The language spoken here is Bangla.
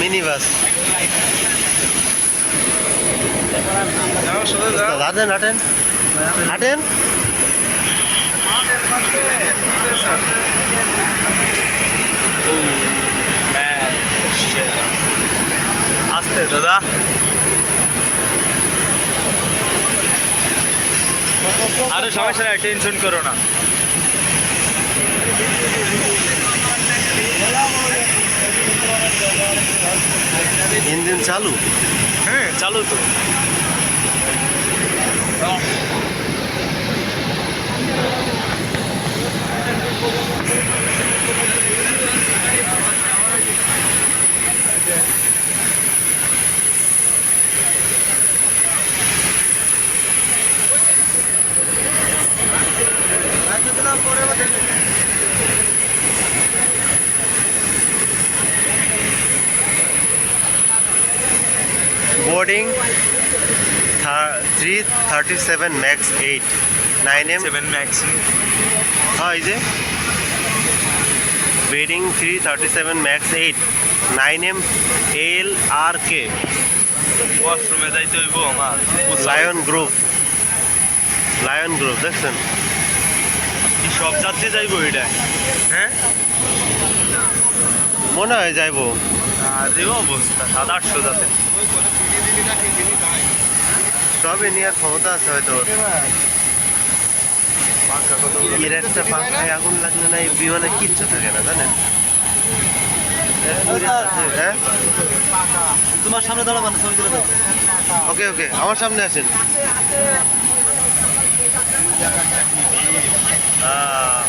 মিনি বাস হাঁটেন হাঁটেন হাঁটেন আসতে দাদা। আরে সমস্যা টেনশন করো না। ইঞ্জিন চালু? হ্যাঁ চালু তো। Boarding three thirty seven max eight nine M seven max হ্যাঁ এই যে boarding three thirty seven max eight nine M L R K ওয়াশরুমে যাইতে হইব আমার। লায়ন গ্রুপ লায়ন গ্রুপ দেখছেন? কি সব যাত্রী যাইব এটা? হ্যাঁ? মনে হয় যাইবো। আর অবস্থা সাত আটশো যাতে। সবই নেওয়ার ক্ষমতা আছে হয়তো। এর একটা পাখায় আগুন লাগলে না এই বিমানে কিচ্ছু থাকে না জানেন? হ্যাঁ? তোমার সামনে দাঁড়াবেন ছবি তুলে ওকে ওকে আমার সামনে আসেন। আহ,